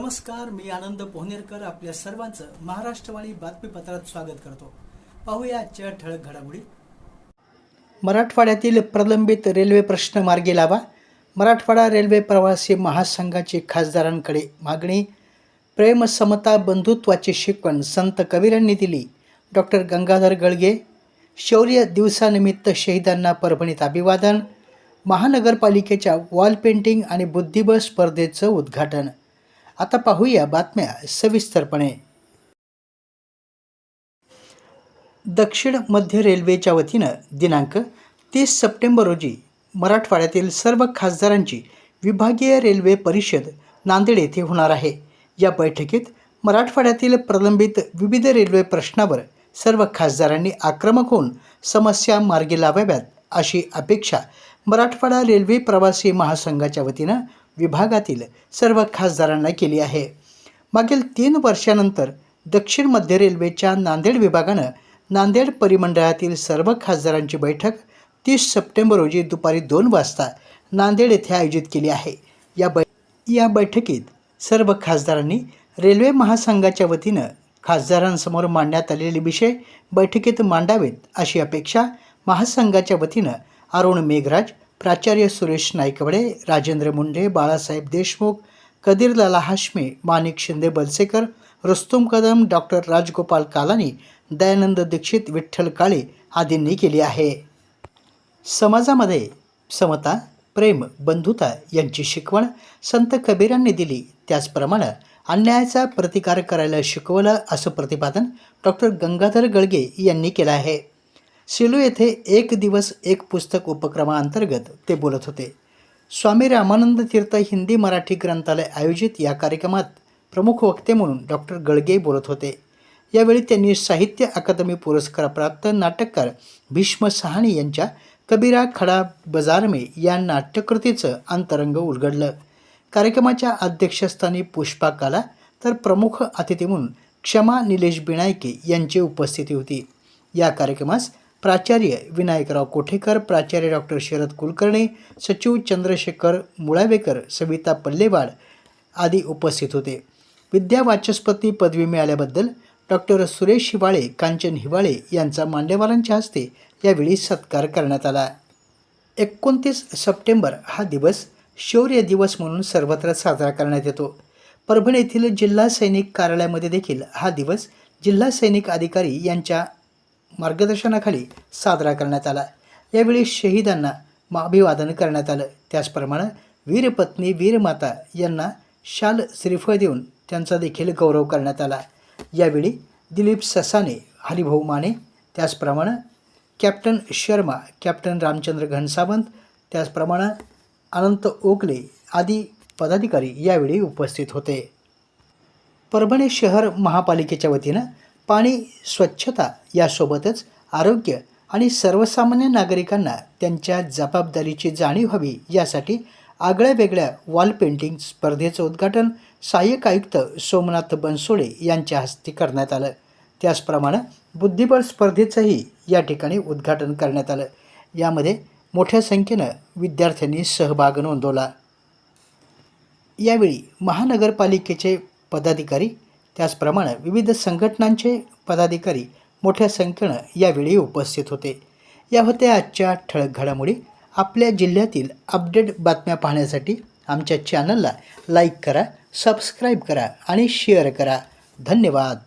नमस्कार मी आनंद पोहनेरकर आपल्या सर्वांचं महाराष्ट्रवाणी बातमीपत्रात स्वागत करतो. पाहूया आजच्या ठळक घडामोडी. मराठवाड्यातील प्रलंबित रेल्वे प्रश्न मार्गी लावा. मराठवाडा रेल्वे प्रवासी महासंघाची खासदारांकडे मागणी. प्रेम समता बंधुत्वाची शिकवण संत कबीरांनी दिली. डॉक्टर गंगाधर गळगे शौर्य दिवसानिमित्त शहीदांना परभणीत अभिवादन. महानगरपालिकेच्या वॉल पेंटिंग आणि बुद्धिबळ स्पर्धेचं उद्घाटन. आता पाहूया बातम्या सविस्तरपणे. दक्षिण मध्य रेल्वेच्या वतीनं दिनांक तीस सप्टेंबर रोजी मराठवाड्यातील सर्व खासदारांची विभागीय रेल्वे परिषद नांदेड येथे होणार आहे. या बैठकीत मराठवाड्यातील प्रलंबित विविध रेल्वे प्रश्नावर सर्व खासदारांनी आक्रमक होऊन समस्या मार्गी लावाव्यात अशी अपेक्षा मराठवाडा रेल्वे प्रवासी महासंघाच्या वतीनं विभागातील सर्व खासदारांना केली आहे. मागील तीन वर्षानंतर दक्षिण मध्य रेल्वेच्या नांदेड विभागानं नांदेड परिमंडळातील सर्व खासदारांची बैठक तीस सप्टेंबर रोजी दुपारी दोन वाजता नांदेड येथे आयोजित केली आहे. या बै या बैठकीत सर्व खासदारांनी रेल्वे महासंघाच्या वतीनं खासदारांसमोर मांडण्यात आलेले विषय बैठकीत मांडावेत अशी अपेक्षा महासंघाच्या वतीनं अरुण मेघराज प्राचार्य सुरेश नाईकवडे राजेंद्र मुंडे बाळासाहेब देशमुख कदीरलाला हाशमे माणिक शिंदे बलसेकर रुस्तुम कदम डॉक्टर राजगोपाल कालानी दयानंद दीक्षित विठ्ठल काळे आदींनी केली आहे. समाजामध्ये समता प्रेम बंधुता यांची शिकवण संत कबीरांनी दिली. त्याचप्रमाणे अन्यायाचा प्रतिकार करायला शिकवलं असं प्रतिपादन डॉक्टर गंगाधर गळगे यांनी केलं आहे. सेलू येथे एक दिवस एक पुस्तक उपक्रमाअंतर्गत ते बोलत होते. स्वामी रामानंद तीर्थ हिंदी मराठी ग्रंथालय आयोजित या कार्यक्रमात प्रमुख वक्ते म्हणून डॉक्टर गळगे बोलत होते. यावेळी त्यांनी साहित्य अकादमी पुरस्कारप्राप्त नाटककार भीष्म सहाणी यांच्या कबीरा खडा बजारमे में या नाट्यकृतीचं अंतरंग उलगडलं. कार्यक्रमाच्या अध्यक्षस्थानी पुष्पा काला तर प्रमुख अतिथी म्हणून क्षमा निलेश बिनायके यांची उपस्थिती होती. या कार्यक्रमास प्राचार्य विनायकराव कोठेकर प्राचार्य डॉक्टर शरद कुलकर्णी सचिव चंद्रशेखर मुळावेकर सविता पल्लेवाड आदी उपस्थित होते. विद्या वाचस्पती पदवी मिळाल्याबद्दल डॉक्टर सुरेश हिवाळे कांचन हिवाळे यांचा मान्यवरांच्या हस्ते यावेळी सत्कार करण्यात आला. एकोणतीस सप्टेंबर हा दिवस शौर्य दिवस म्हणून सर्वत्र साजरा करण्यात येतो. परभणी येथील जिल्हा सैनिक कार्यालयामध्ये देखील हा दिवस जिल्हा सैनिक अधिकारी यांच्या मार्गदर्शनाखाली साजरा करण्यात आला. यावेळी शहीदांना मा- अभिवादन करण्यात आलं. त्याचप्रमाणे वीरपत्नी वीरमाता यांना शाल श्रीफळ देऊन त्यांचा देखील गौरव करण्यात आला. यावेळी दिलीप ससाने हरिभाऊ माने त्याचप्रमाणे कॅप्टन शर्मा कॅप्टन रामचंद्र घनसावंत त्याचप्रमाणे अनंत ओकले आदी पदाधिकारी यावेळी उपस्थित होते. परभणी शहर महापालिकेच्या वतीनं पाणी स्वच्छता यासोबतच आरोग्य आणि सर्वसामान्य नागरिकांना त्यांच्या जबाबदारीची जाणीव व्हावी यासाठी आगळ्या वेगळ्या वॉल पेंटिंग स्पर्धेचं उद्घाटन सहाय्यक आयुक्त सोमनाथ बनसोडे यांच्या हस्ते करण्यात आलं. त्याचप्रमाणे बुद्धिबळ स्पर्धेचंही या ठिकाणी उद्घाटन करण्यात आलं. यामध्ये मोठ्या संख्येनं विद्यार्थ्यांनी सहभाग नोंदवला. यावेळी महानगरपालिकेचे पदाधिकारी त्याचप्रमाणे विविध संघटनांचे पदाधिकारी मोठ्या संख्येनं यावेळी उपस्थित होते. या होत्या आजच्या ठळक घडामोडी. आपल्या जिल्ह्यातील अपडेट बातम्या पाहण्यासाठी आमच्या चॅनलला लाईक करा सबस्क्राईब करा आणि शेअर करा. धन्यवाद.